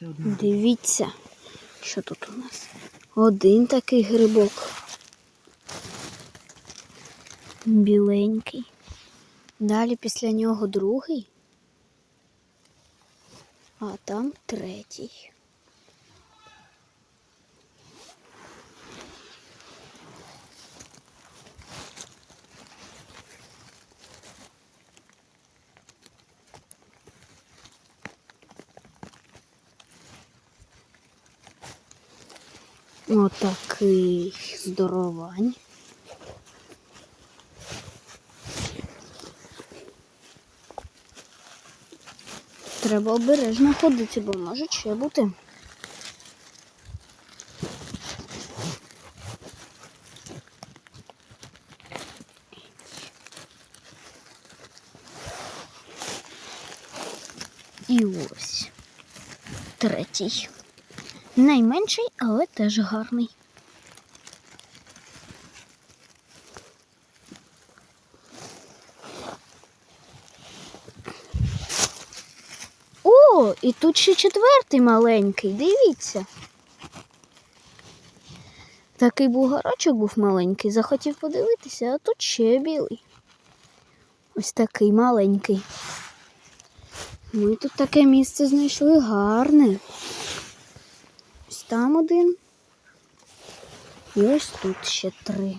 Дивіться, що тут у нас. Один такий грибок. Біленький. Далі після нього другий. А там третій. Отакий здоровань. Треба обережно ходити, бо може ще бути. І ось третій. Найменший, але теж гарний. О, і тут ще четвертий маленький, дивіться. Такий бугорочок був маленький, захотів подивитися, а тут ще білий. Ось такий маленький. Ми тут таке місце знайшли гарне. Там один. І ось тут ще три.